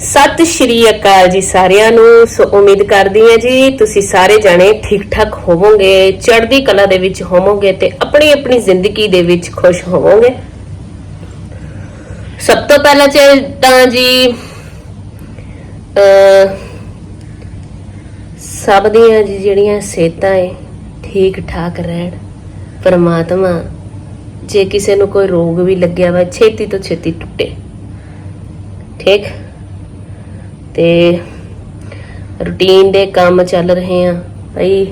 ਸਤਿ ਸ਼੍ਰੀ ਅਕਾਲ ਜੀ ਸਾਰਿਆਂ ਨੂੰ। ਸੋ ਉਮੀਦ ਕਰਦੀ ਹਾਂ ਜੀ ਤੁਸੀਂ ਸਾਰੇ ਜਾਣੇ ਠੀਕ ਠਾਕ ਹੋਵੋਗੇ, ਚੜ੍ਹਦੀ ਕਲਾ ਦੇ ਵਿੱਚ ਹੋਵੋਗੇ ਤੇ ਆਪਣੀ ਆਪਣੀ ਜ਼ਿੰਦਗੀ ਦੇ ਵਿੱਚ ਖੁਸ਼ ਹੋਵੋਗੇ। ਸਭ ਤੋਂ ਪਹਿਲਾਂ ਚ ਤਾਂ ਜੀ ਅ ਸਭ ਦੀਆਂ ਜੀ ਜਿਹੜੀਆਂ ਸਿਹਤਾਂ ਏ ਠੀਕ ਠਾਕ ਰਹਿਣ, ਪਰਮਾਤਮਾ, ਜੇ ਕਿਸੇ ਨੂੰ ਕੋਈ ਰੋਗ ਵੀ ਲੱਗਿਆ ਵਾ, ਛੇਤੀ ਤੋਂ ਛੇਤੀ ਟੁੱਟੇ। ਠੀਕ? ਤੇ ਰੂਟੀਨ ਦੇ ਕੰਮ ਚੱਲ ਰਹੇ ਆ। ਭਾਈ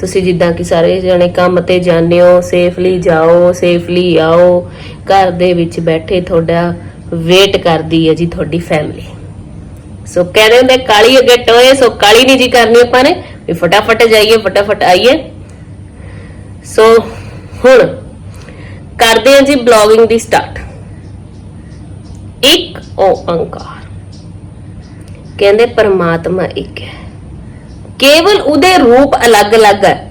ਤੁਸੀਂ ਜਿੱਦਾਂ ਕਿ ਸਾਰੇ ਜਣੇ ਕੰਮ ਤੇ ਜਾਂਦੇ ਹੋ ਸੇਫਲੀ ਜਾਓ ਸੇਫਲੀ ਆਓ, ਘਰ ਦੇ ਵਿੱਚ ਬੈਠੇ ਤੁਹਾਡਾ ਵੇਟ ਕਰਦੀ ਹੈ ਜੀ ਤੁਹਾਡੀ ਫੈਮਿਲੀ ਸੋ ਕਹਿੰਦੇ ਹੁੰਦੇ ਕਾਲੀ ਅੱਗੇ ਟੋਏ, ਸੋ ਕਾਲੀ ਨਹੀਂ ਜੀ ਕਰਨੀ ਆਪਾਂ ਨੇ, ਵੀ ਫਟਾਫਟ ਜਾਈਏ, ਫਟਾਫਟ ਆਈਏ। ਸੋ ਹੁਣ ਕਰਦੇ ਹਾਂ ਜੀ ਬਲੌਗਿੰਗ ਦੀ ਸਟਾਰਟ ਇੱਕ ਓੰਕਾਰ ਕਹਿੰਦੇ ਪਰਮਾਤਮਾ ਇੱਕ ਹੈ। ਕੇਵਲ ਉਹਦੇ ਰੂਪ ਅਲੱਗ-ਅਲੱਗ ਹੈ।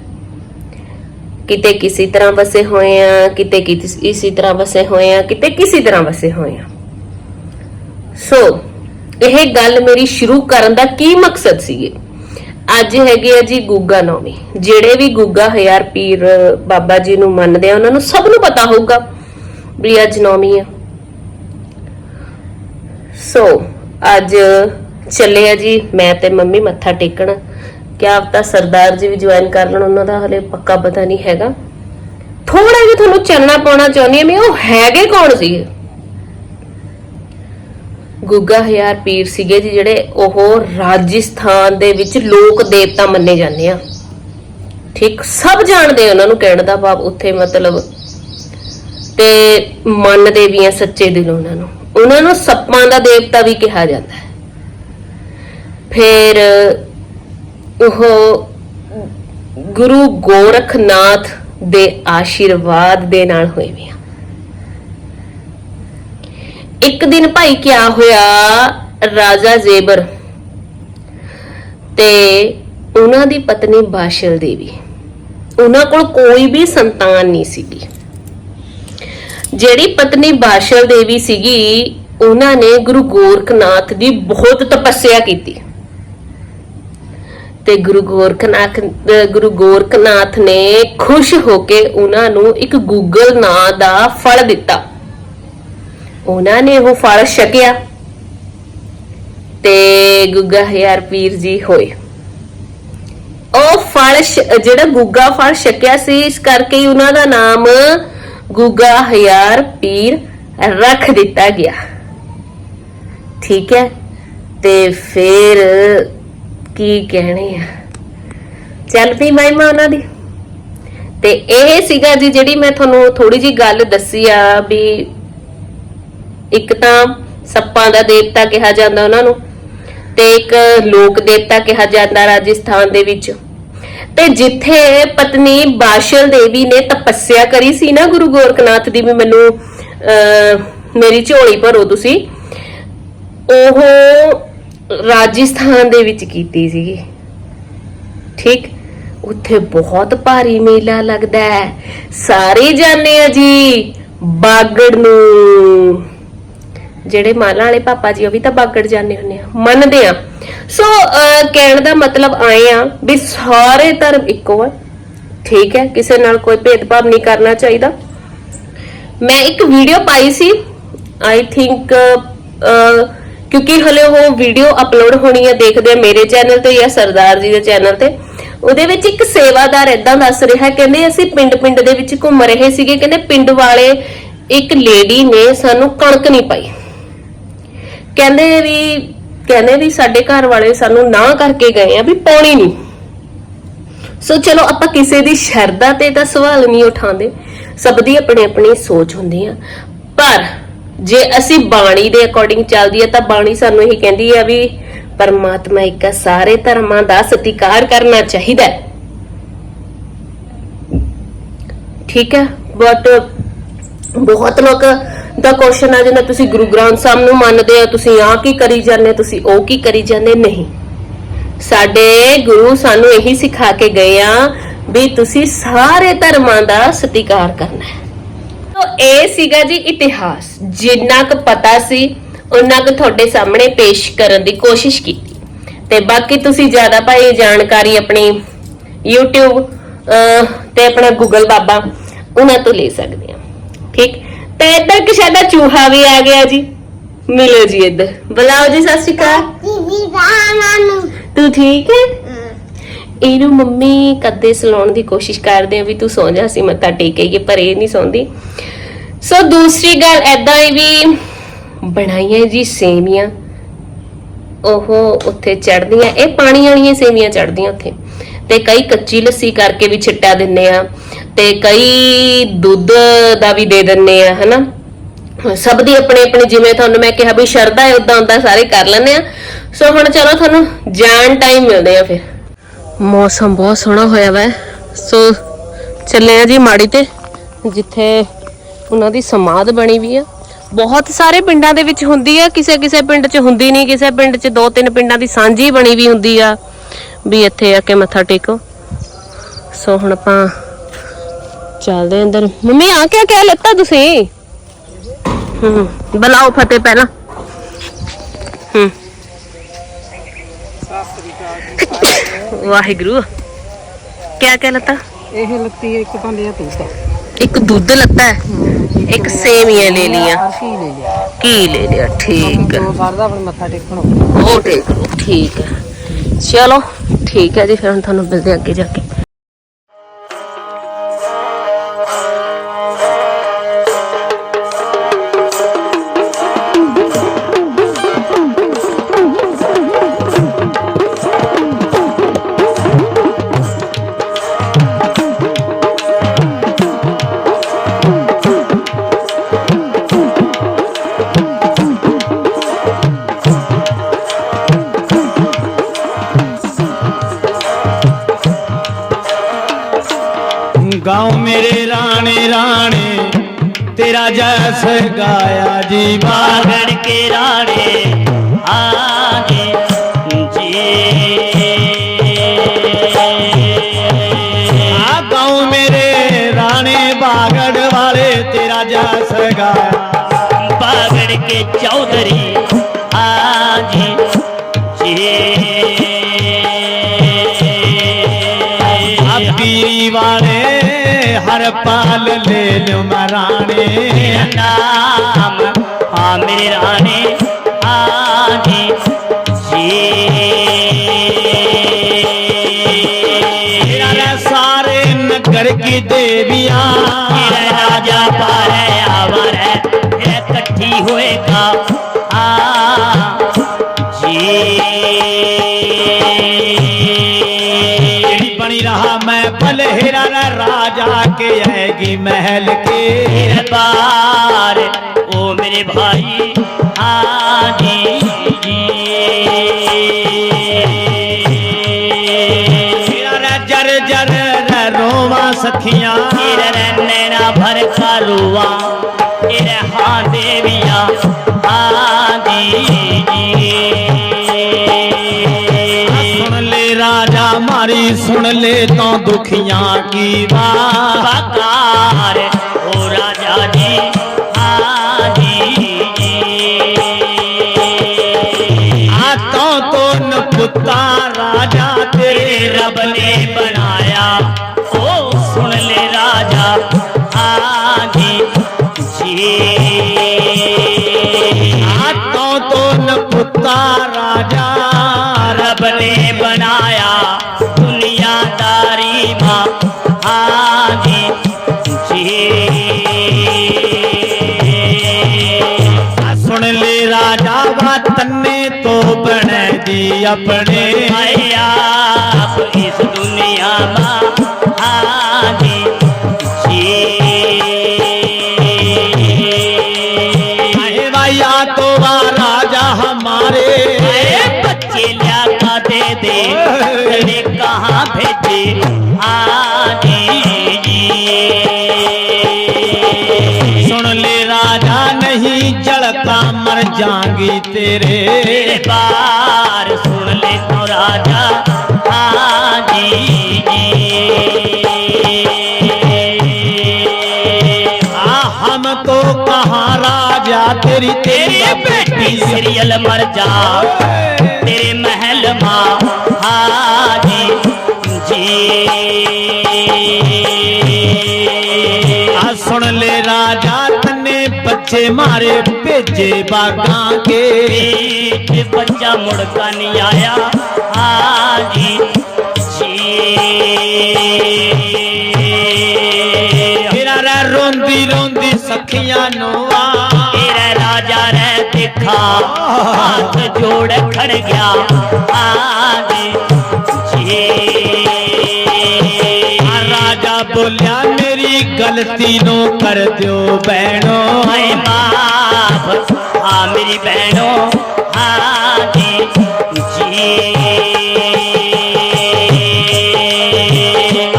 ਕਿਤੇ ਕਿਸੇ ਤਰ੍ਹਾਂ ਵਸੇ ਹੋਏ ਆ, ਕਿਤੇ ਕਿਸ- ਇਸੇ ਤਰ੍ਹਾਂ ਵਸੇ ਹੋਏ ਆ, ਕਿਤੇ ਕਿਸੇ ਤਰ੍ਹਾਂ ਵਸੇ ਹੋਏ ਆ। ਸੋ ਇਹ ਗੱਲ ਮੇਰੀ ਸ਼ੁਰੂ ਕਰਨ ਦਾ ਕੀ ਮਕਸਦ ਸੀ ਅੱਜ ਹੈਗੇ ਆ ਜੀ ਗੁੱਗਾ ਨੌਮੀ ਜਿਹੜੇ ਵੀ ਗੁੱਗਾ ਹਜ਼ਾਰ ਪੀਰ ਬਾਬਾ ਜੀ ਨੂੰ ਮੰਨਦੇ ਆ, ਉਹਨਾਂ ਨੂੰ ਸਭ ਨੂੰ ਪਤਾ ਹੋਊਗਾ ਵੀ ਅੱਜ ਨੌਮੀ ਆ। ਸੋ ਅੱਜ ਚੱਲੇ ਆ ਜੀ, ਮੈਂ ਤੇ ਮੰਮੀ ਮੱਥਾ ਟੇਕਣ। ਕਿਆ ਪਤਾ ਸਰਦਾਰ ਜੀ ਵੀ ਜੁਆਇਨ ਕਰ ਲੈਣ, ਉਹਨਾਂ ਦਾ ਹਲੇ ਪੱਕਾ ਪਤਾ ਨਹੀਂ ਹੈਗਾ। ਥੋੜਾ ਜਿਹਾ ਤੁਹਾਨੂੰ ਚਾਨਣਾ ਪਾਉਣਾ ਚਾਹੁੰਦੀ ਹਾਂ ਮੈਂ ਉਹ ਹੈਗੇ ਕੌਣ ਸੀਗੇ ਗੁੱਗਾ ਹਜ਼ਾਰ ਪੀਰ ਸੀਗੇ ਜੀ, ਜਿਹੜੇ ਉਹ ਰਾਜਸਥਾਨ ਦੇ ਵਿੱਚ ਲੋਕ ਦੇਵਤਾ ਮੰਨੇ ਜਾਂਦੇ ਆ। ਠੀਕ, ਸਭ ਜਾਣਦੇ ਉਹਨਾਂ ਨੂੰ ਕਹਿਣ ਦਾ ਭਾਵ, ਉੱਥੇ ਮਤਲਬ ਤੇ ਮੰਨਦੇ ਵੀ ਆ ਸੱਚੇ ਦਿਲ ਉਹਨਾਂ ਨੂੰ। ਉਹਨਾਂ ਨੂੰ ਸੱਪਾਂ ਦਾ ਦੇਵਤਾ ਵੀ ਕਿਹਾ ਜਾਂਦਾ ਹੈ। ਫਿਰ ਉਹ ਗੁਰੂ ਗੋਰਖਨਾਥ ਦੇ ਆਸ਼ੀਰਵਾਦ ਦੇ ਨਾਲ ਹੋਏ ਵੀ ਇੱਕ ਦਿਨ ਭਾਈ ਕਿਆ ਹੋਇਆ, ਰਾਜਾ ਜ਼ੇਬਰ ਤੇ ਉਹਨਾਂ ਦੀ ਪਤਨੀ ਬਾਸ਼ਲ ਦੇਵੀ, ਉਹਨਾਂ ਕੋਲ ਕੋਈ ਵੀ ਸੰਤਾਨ ਨਹੀਂ ਸੀਗੀ। ਜਿਹੜੀ ਪਤਨੀ ਬਾਸ਼ਲ ਦੇਵੀ ਸੀਗੀ, ਉਹਨਾਂ ਨੇ ਗੁਰੂ ਗੋਰਖਨਾਥ ਦੀ ਬਹੁਤ ਤਪੱਸਿਆ ਕੀਤੀ। ਤੇ ਗੁਰੂ ਗੋਰਖਨਾਥ, ਅਹ ਗੁਰੂ ਗੋਰਖਨਾਥ ਨੇ ਖੁਸ਼ ਹੋ ਕੇ ਉਹਨਾਂ ਨੂੰ ਇੱਕ ਗੂਗਲ ਨਾਂ ਦਾ ਫਲ ਦਿੱਤਾ। ਉਹਨਾਂ ਨੇ ਉਹ ਫਲ ਛਕਿਆ ਤੇ ਗੁੱਗਾ ਹਜ਼ਾਰ ਪੀਰ ਜੀ ਹੋਏ। ਉਹ ਫਲ ਜਿਹੜਾ ਗੁੱਗਾ ਫਲ ਛਕਿਆ ਸੀ, ਇਸ ਕਰਕੇ ਹੀ ਉਹਨਾਂ ਦਾ ਨਾਮ ਗੁੱਗਾ ਹਜ਼ਾਰ ਪੀਰ ਰੱਖ ਦਿੱਤਾ ਗਿਆ। ਠੀਕ ਹੈ, ਤੇ ਫਿਰ ਕੀ ਕਹਿਣੇ ਆ? ਚੱਲ ਪਈ ਮਹਿਮਾ ਉਹਨਾਂ ਦੀ। ਤੇ ਇਹ ਸੀਗਾ ਜੀ ਜਿਹੜੀ ਮੈਂ ਤੁਹਾਨੂੰ ਥੋੜੀ ਜੀ ਗੱਲ ਦੱਸੀ ਆ ਵੀ ਇੱਕ ਤਾਂ ਸੱਪਾਂ ਦਾ ਦੇਵਤਾ ਕਿਹਾ ਜਾਂਦਾ ਉਹਨਾਂ ਨੂੰ ਤੇ ਇੱਕ ਲੋਕ ਦੇਵਤਾ ਕਿਹਾ ਜਾਂਦਾ ਰਾਜਸਥਾਨ ਦੇ ਵਿੱਚ। ਤੇ ਜਿੱਥੇ ਪਤਨੀ ਬਾਸ਼ਲ ਦੇਵੀ ਨੇ ਤਪੱਸਿਆ ਕਰੀ ਸੀ ਨਾ ਗੁਰੂ ਗੋਰਖਨਾਥ ਦੀ ਵੀ ਮੈਨੂੰ ਅਹ, ਮੇਰੀ ਝੋਲੀ ਭਰੋ ਤੁਸੀਂ ਉਹ ਰਾਜਸਥਾਨ ਦੇ ਵਿੱਚ ਕੀਤੀ ਸੀਗੀ। ਠੀਕ? ਉੱਥੇ ਬਹੁਤ ਭਾਰੀ ਮੇਲਾ ਲੱਗਦਾ ਹੈ। ਸਾਰੇ ਜਾਣਦੇ ਆ ਜੀ ਬਾਗੜ ਨੂੰ। ਜਿਹੜੇ ਮਾਲਾ ਵਾਲੇ ਪਾਪਾ ਜੀ ਉਹ ਵੀ ਤਾਂ ਬਾਗੜ ਜਾਂਦੇ ਹੁੰਦੇ ਆ। ਮੰਨਦੇ ਆ। ਸੋ ਅਹ, ਕਹਿਣ ਦਾ ਮਤਲਬ ਆਏ ਆ ਵੀ ਸਾਰੇ ਧਰਮ ਇੱਕੋ ਆ। ਠੀਕ ਹੈ ਕਿਸੇ ਨਾਲ ਕੋਈ ਭੇਦਭਾਵ ਨਹੀਂ ਕਰਨਾ ਚਾਹੀਦਾ। ਮੈਂ ਇੱਕ video Bhai C. I think ਕਿਉਂਕਿ ਹਲੇ ਉਹ ਵੀਡੀਓ ਅਪਲੋਡ ਹੋਣੀ ਹੈ ਦੇਖਦੇ ਆ ਮੇਰੇ ਚੈਨਲ ਤੇ ਜਾਂ ਸਰਦਾਰ ਜੀ ਦੇ ਚੈਨਲ ਤੇ। ਉਹਦੇ ਵਿੱਚ ਇੱਕ ਸੇਵਾਦਾਰ ਇਦਾਂ ਦੱਸ ਰਿਹਾ, ਕਹਿੰਦੇ ਅਸੀਂ ਪਿੰਡ-ਪਿੰਡ ਦੇ ਵਿੱਚ ਘੁੰਮ ਰਹੇ ਸੀਗੇ, ਕਹਿੰਦੇ ਪਿੰਡ ਵਾਲੇ ਇੱਕ ਲੇਡੀ ਨੇ ਸਾਨੂੰ ਕਣਕ ਨਹੀਂ ਪਾਈ। ਕਹਿੰਦੇ ਵੀ ਕਹਿੰਦੇ ਵੀ ਸਾਡੇ ਘਰ ਵਾਲੇ ਸਾਨੂੰ ਨਾ ਕਰਕੇ ਗਏ ਆ ਵੀ ਪਾਉਣੀ ਨਹੀਂ। ਸੋ ਚਲੋ ਆਪਾਂ ਕਿਸੇ ਦੀ ਸ਼ਰਧਾ ਤੇ ਤਾਂ ਸਵਾਲ ਨਹੀਂ ਉਠਾਉਂਦੇ, ਸਭ ਦੀ ਆਪਣੀ ਆਪਣੀ ਸੋਚ ਹੁੰਦੀ ਆ। ਪਰ ਜੇ ਅਸੀਂ ਬਾਣੀ ਦੇ ਅਕੋਰਡਿੰਗ ਚੱਲਦੀ ਹੈ ਤਾਂ ਬਾਣੀ ਸਾਨੂੰ ਇਹ ਕਹਿੰਦੀ ਹੈ ਵੀ ਪਰਮਾਤਮਾ ਇੱਕ ਸਾਰੇ ਧਰਮਾਂ ਦਾ ਸਤਿਕਾਰ ਕਰਨਾ ਚਾਹੀਦਾ ਹੈ। ਠੀਕ ਹੈ? ਬਟ ਬਹੁਤ ਲੋਕ ਦਾ ਕੁਐਸਚਨ ਆ ਜਾਂਦਾ, ਤੁਸੀਂ ਗੁਰੂ ਗ੍ਰੰਥ ਸਾਹਿਬ ਨੂੰ ਮੰਨਦੇ ਆ ਤੁਸੀਂ ਆ ਕੀ ਕਰੀ ਜਾਂਦੇ ਤੁਸੀਂ ਉਹ ਕੀ ਕਰੀ ਜਾਂਦੇ ਨਹੀਂ। ਸਾਡੇ ਗੁਰੂ ਸਾਨੂੰ ਇਹੀ ਸਿਖਾ ਕੇ ਗਏ ਆ ਵੀ ਤੁਸੀਂ ਸਾਰੇ ਧਰਮਾਂ ਦਾ ਸਤਿਕਾਰ ਕਰਨਾ ਹੈ। ਤੋ ਇਹ ਸੀਗਾ ਜੀ ਇਤਿਹਾਸ। ਜਿੰਨਾ ਕੁ ਪਤਾ ਸੀ ਉਹਨਾਂ ਕੁ ਤੁਹਾਡੇ ਸਾਹਮਣੇ ਪੇਸ਼ ਕਰਨ ਦੀ ਕੋਸ਼ਿਸ਼ ਕੀਤੀ। ਤੇ ਬਾਕੀ ਤੁਸੀਂ ਜ਼ਿਆਦਾ ਭਾਈ ਜਾਣਕਾਰੀ ਆਪਣੀ YouTube ਤੇ ਆਪਣਾ Google ਬਾਬਾ ਉਹਨਾਂ ਤੋਂ ਲੈ ਸਕਦੇ ਆ ਠੀਕ? ਤੇ ਇੱਧਰ ਕਿ ਸਾਡਾ ਚੂਹਾ ਵੀ ਆ ਗਿਆ ਜੀ। ਮਿਲੋ ਜੀ ਇੱਧਰ। ਬੁਲਾਓ ਜੀ ਸਤਿ ਸ਼੍ਰੀ ਅਕਾਲ। ਦੀਦੀ ਰਾਣਾ ਨੂੰ ਤੂੰ ਠੀਕ ਹੈ? ਇਹਨੂੰ ਮੰਮੀ ਕਦੇ ਸਲਾਉਣ ਦੀ ਕੋਸ਼ਿਸ਼ ਕਰਦੇ ਆ ਵੀ ਤੂੰ ਸੌਂ ਜਾ ਸੀ ਮੱਥਾ ਟੇਕੇਗੀ ਪਰ ਇਹ ਨਹੀਂ ਸੌਂਦੀ। ਸੋ ਦੂਸਰੀ ਗੱਲ ਐਦਾਂ ਹੀ ਵੀ ਬਣਾਈਆਂ ਜੀ ਸੇਮੀਆਂ। ਉਹ ਉੱਥੇ ਚੜਦੀਆਂ ਇਹ ਪਾਣੀ ਵਾਲੀਆਂ ਸੇਮੀਆਂ ਚੜਦੀਆਂ ਉੱਥੇ। ਤੇ ਕਈ ਕੱਚੀ ਲੱਸੀ ਕਰਕੇ ਵੀ ਛਿੱਟਾ ਦਿੰਨੇ ਆ, ਤੇ ਕਈ ਦੁੱਧ ਦਾ ਵੀ ਦੇ ਦਿੰਨੇ ਆ, ਹਨਾ। ਸਭ ਦੀ ਆਪਣੇ ਆਪਣੇ, ਜਿਵੇਂ ਤੁਹਾਨੂੰ ਮੈਂ ਕਿਹਾ ਵੀ ਸ਼ਰਧਾ ਹੈ ਉਦਾਂ ਉਦਾਂ ਸਾਰੇ ਕਰ ਲੈਂਦੇ ਆ। ਸੋ ਹੁਣ ਚਲੋ ਤੁਹਾਨੂੰ ਜਾਣ ਟਾਈਮ ਮਿਲਦੇ ਆ ਫਿਰ। ਮੌਸਮ ਬਹੁਤ ਸੋਹਣਾ ਹੋਇਆ ਵਾ। ਸੋ ਚੱਲੇ ਆ ਜੀ ਮਾੜੀ ਤੇ, ਜਿੱਥੇ ਉਹਨਾਂ ਦੀ ਸਮਾਧ ਬਣੀ ਵੀ ਆ। ਬਹੁਤ ਸਾਰੇ ਪਿੰਡਾਂ ਦੇ ਵਿੱਚ ਹੁੰਦੀ ਆ, ਕਿਸੇ ਕਿਸੇ ਪਿੰਡ 'ਚ ਹੁੰਦੀ ਨਹੀਂ, ਕਿਸੇ ਪਿੰਡ 'ਚ ਦੋ ਤਿੰਨ ਪਿੰਡਾਂ ਦੀ ਸਾਂਝੀ ਬਣੀ ਵੀ ਹੁੰਦੀ ਆ, ਵੀ ਇੱਥੇ ਆ ਕੇ ਮੱਥਾ ਟੇਕੋ। ਸੋ ਹੁਣ ਆਪਾਂ ਚੱਲਦੇ ਆਂ ਅੰਦਰ। ਮੰਮੀ, ਆ ਕਿਆ ਕਹਿ ਲੱਤਾ ਤੁਸੀਂ? ਹੂੰ, ਬੁਲਾਓ ਫਤਿਹ ਪਹਿਲਾਂ। ਹੂੰ। ਵਾਹਿਗੁਰੂ। ਕਿਆ ਕਹਿ ਲੱਤਾ? ਇਹ ਲੱਤੀ ਇੱਕ ਤਾਂ ਲਿਆ ਤੂੰ ਤਾਂ ਇੱਕ ਦੁੱਧ ਲੱਤਾ ਹੈ, ਇੱਕ ਸੇਵੀਆਂ ਲੈ ਲੀਆਂ ਹਰ ਕੀ ਲੈ ਲਿਆ। ਕੀ ਲੈ ਲਿਆ ਠੀਕ ਹੈ। ਆਪਣੇ ਮੱਥਾ ਟੇਕਣ ਉਹ ਟੇਕ ਲਓ, ਠੀਕ ਹੈ। ਚਲੋ ਠੀਕ ਹੈ ਜੀ ਫਿਰ ਹੁਣ ਤੁਹਾਨੂੰ ਮਿਲਦੇ ਹਾਂ ਅੱਗੇ ਜਾ ਕੇ। ਐਸ ਗਾਇਆ ਜੀ ਬਾਗੜ ਕੇ ਰਾਣੇ ਆਗੇ ਜੀ। ਆ ਮੇਰੇ ਰਾਣੇ ਬਾਗੜ ਵਾਲੇ ਤੇਰਾ ਜਸ ਗਾਇਆ। ਬਾਗੜ ਕੇ ਚੌਧਰੀ ਆ ਪੀਰੀ हर पाल ले लो मराने नाम हाँ मेरे रानी आजी जी। सारे नगर की देवियाँ। राजा पार आवर है इकट्ठी होएगा आ जी। बनी रहा मैं भले हेरा ਜਾ ਕੇ ਆਏਗੀ ਮਹਿਲ ਕੇ ਦਰਬਾਰ ਓ ਮੇਰੇ ਭਾਈ ਆਜੀ ਜਰ ਜਰ ਰੋਵਾ ਸਖੀਆਂ ਭਰ ਕਰੂਆ ਤੇਰੇ ਹਾਂ ਦੇਵੀ मारी सुन ले तो दुखिया की बात। हो राजा जी आता तो न पुता राजा तेरे रब ने बनाया जी आ सुन ले राजा वा तन्ने तो बन दी अपने आप इस दुनिया में आजी जी भैया तो वा राजा हमारे बच्चे लिया का दे दे चले कहाँ भेजे आजी ਜਾਂਗੀ ਤੇਰੇ। ਬਾਰ ਸੁਣ ਲੈ ਤੋ ਰਾਜਾ ਹਾਂ ਹਮ ਤੋ ਕਹਾ ਰਾਜਾ ਤੇਰੀ ਤੇਰੀ ਬੇਟੀ ਸੀਰੀਅਲ ਮਰ ਜਾ ਤੇਰੇ ਮਹਿਲ ਮਾ ਹਾਂ ਜੀ। ਆ ਸੁਣ ਲੈ ਰਾਜਾ ਤਨੇ ਬੱਚੇ ਮਾਰੇ ਭੇਜੇ ਬਾਗਾਂ ਕੇ। ਤੇ ਬੱਚਾ ਮੁੜਕਾ ਨਹੀਂ ਆਇਆ। ਹਾਂ ਜੀ ਮੇਰਾ ਰੋਂਦੀ ਰੋਂਦੀ ਸਖੀਆਂ ਨੂੰ ਆ। ਤੇਰਾ ਰਾਜਾ ਰਹਿ ਦੇਖਾ ਹੱਥ ਜੋੜ ਖੜ ਗਿਆ। ਬੋਲਿਆ ਮੇਰੀ ਗਲਤੀ ਨੂੰ ਕਰ ਦਿਓ ਬੈਣੋ ਹਾਏ ਮਾਫ ਆ ਮੇਰੀ ਬੈਣੋ ਆ ਜੀ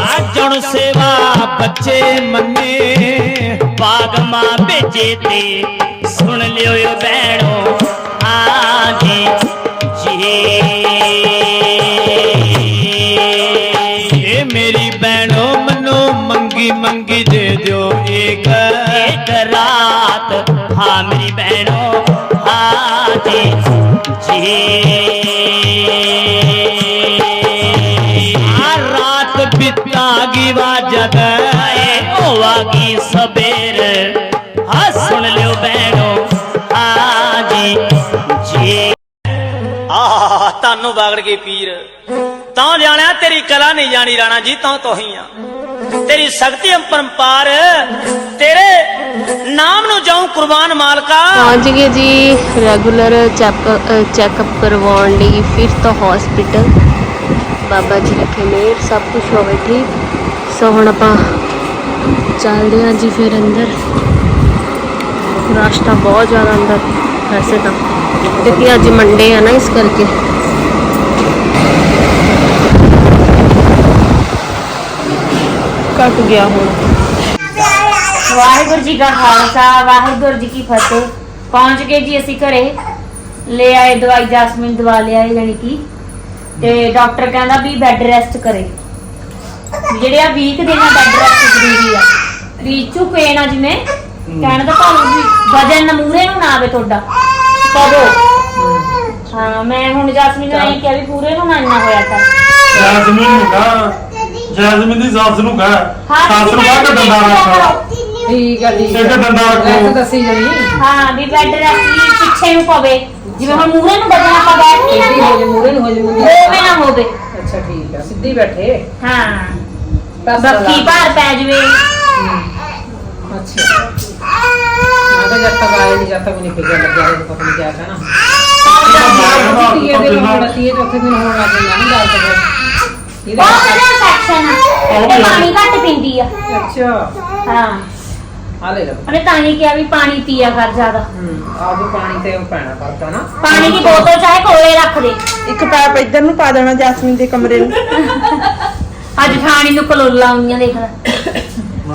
ਆਜਣ ਸੇਵਾ ਬੱਚੇ ਮੰਨੇ ਬਾਗ ਮਾਂ ਭੇਜੇ ਤੇ ਸੁਣ ਲਿਓ ਬੈਣੋ ਆ ਜੀ ਜੀ। ਇਹ ਮੇਰੀ ਮੰਗੀ ਮੰਗੀ ਦੇ ਦਿਓ ਇੱਕ। ਇੱਕ ਰਾਤ। ਹਾਂ ਮੇਰੀ ਬੈਣੋ ਆਜੀ ਜੀ ਆ ਰਾਤ ਬਿਤਾਗੀ ਵਾਜਦ ਆਏ ਹੋਵਾਗੀ ਸਵੇਰ। ਹਾਂ ਸੁਣ ਲਿਓ ਬੈਣੋ ਆਜੀ ਜੀ ਆਹ ਤਾਨੂੰ ਬਾਗੜ ਕੇ ਪੀਰ। ਤਾਂ ਜਾਣਿਆ ਤੇਰੀ ਕਲਾ ਨਹੀਂ ਜਾਣੀ ਰਾਣਾ ਜੀ, ਤਾਂ ਤੋਹੀ ਆ ਤੇਰੀ ਸ਼ਕਤੀ ਅਪਰੰਪਾਰ ਤੇਰੇ ਨਾਮ ਨੂੰ ਜਾਉ ਕੁਰਬਾਨ ਮਾਲਕਾ। ਪਹੁੰਚ ਗਏ ਜੀ ਰੈਗੂਲਰ ਚੈੱਕਅਪ ਕਰਵਾਉਣ ਲਈ, ਫਿਰ ਤੋਂ ਹਸਪੀਟਲ ਬਾਬਾ ਜੀ ਰੱਖੇ ਮੇਰ ਸਭ ਕੁਝ ਹੋਵੇ ਠੀਕ। ਸੋ ਹੁਣ ਆਪਾਂ ਚੱਲਦੇ ਹਾਂ ਜੀ ਫਿਰ ਅੰਦਰ। ਰਸ਼ ਬਹੁਤ ਜ਼ਿਆਦਾ ਅੰਦਰ, ਵੈਸੇ ਤਾਂ। ਕਿਉਂਕਿ ਅੱਜ ਮੰਡੇ ਆ ਨਾ ਇਸ ਕਰਕੇ। ਕੱਟ ਗਿਆ ਹੁਣ ਵਾਹਿਗੁਰੂ ਜੀ ਕਾ ਖਾਲਸਾ ਵਾਹਿਗੁਰੂ ਜੀ ਕੀ ਫਤਿਹ। ਪਹੁੰਚ ਗਏ ਜੀ ਅਸੀਂ ਘਰੇ। ਲੈ ਆਏ ਦਵਾਈ ਜਸਮੀਨ ਦਵਾ ਲਿਆਏ ਜਾਣੀ ਕਿ। ਤੇ ਡਾਕਟਰ ਕਹਿੰਦਾ ਵੀ ਬੈੱਡ ਰੈਸਟ ਕਰੇ। ਜਿਹੜੇ ਆ ਵੀਕ ਦੇ ਨਾਲ ਬੈੱਡ ਰੈਸਟ ਜ਼ਰੂਰੀ ਆ। ਰੀਚੂ ਪੇਨ ਆ ਜਿਵੇਂ ਕਹਿਣ ਦਾ ਭਾਵ ਵੀ ਵਜਨ ਨਮੂਨੇ ਨੂੰ ਨਾ ਆਵੇ ਤੁਹਾਡਾ। ਕਦੋਂ ਹਾਂ ਮੈਂ ਹੁਣ ਜਸਮੀਨ ਨੂੰ ਐਂ ਕਿਹਾ ਵੀ ਪੂਰੇ ਨੂੰ ਨਾ ਇੰਨਾ ਹੋਇਆ ਤਾਂ ਜੈਸਮੀਨ ਨੂੰ ਕਹ ਜੈਸਮੀਨ ਦੀ ਸੱਸ ਨੂੰ ਕਹ ਹਾਂ ਸੱਸ ਨੂੰ ਕਹ ਕਿ ਡੰਡਾ ਰੱਖ ਠੀਕ ਆ ਠੀਕ ਇੱਕ ਡੰਡਾ ਮੈਂ ਤਾਂ ਰੱਖੋ ਦੱਸੀ ਜਣੀ ਹਾਂ ਵੀ ਬੈੱਡ ਰੈਸਟ ਪਿੱਛੇ ਨੂੰ ਪਵੇ ਜਿਵੇਂ ਹੁਣ ਮੂਹਰੇ ਨੂੰ ਵਜਨ ਆਪਾਂ ਬੈਠ ਨਹੀਂ ਸਿੱਧੀ ਹੋ ਨਾ ਜੇ ਮੂਰੇ ਨੂੰ ਹੋ ਜੇ ਮੂਰੇ ਹੋਵੇ ਨਾ ਹੋਵੇ ਅੱਛਾ ਠੀਕ ਆ ਸਿੱਧੀ ਬੈਠੇ ਹਾਂ ਬਸ ਬੱਕੀ ਭਾਰ ਪੈ ਜਵੇ ਅੱਛਾ ਮੈਂ ਤਾਂ ਜਦ ਤੱਕ ਆਏ ਨਹੀਂ ਜਦ ਤੱਕ ਨਹੀਂ ਫਿਕਰ ਲੱਗਿਆ ਇਹ ਪਤਾ ਨਹੀਂ ਕਿਆ ਕਹਿਣਾ ਤੀਏ ਦਿਨ ਹੋਣਾ ਤੀਏ ਚੌਥੇ ਦਿਨ ਹੋਣ ਲੱਗ ਜਾਂਦਾ ਨਾ ਗੱਲ ਤਾਂ ਇਹਦੇ ਬਹੁਤ ਵਧੀਆ ਸੈਕਸ਼ਨ ਆ। ਤੇ ਪਾਣੀ ਘੱਟ ਪੀਂਦੀ ਆ। ਅੱਛਾ। ਹਾਂ। ਆ ਲੈ ਲਓ। ਉਹਨੇ ਤਾਂ ਹੀ ਕਿਹਾ ਵੀ ਪਾਣੀ ਪੀਆ ਕਰ ਜ਼ਿਆਦਾ। ਹੂੰ ਆਪ ਪਾਣੀ ਤੇ ਉਹ ਪੈਣਾ ਪੜਦਾ ਨਾ। ਪਾਣੀ ਦੀ ਬੋਤਲ ਚਾਹੇ ਕੋਲੇ ਰੱਖ ਦੇ। ਇੱਕ ਪੈਪ ਇੱਧਰ ਨੂੰ ਪਾ ਦੇਣਾ ਜੈਸਮੀਨ ਦੇ ਕਮਰੇ ਨੂੰ। ਅੱਜ ਠਾਣੀ ਨੂੰ ਕਲੋਲਾ ਆਉਂਦੀਆਂ ਦੇਖ ਲੈ।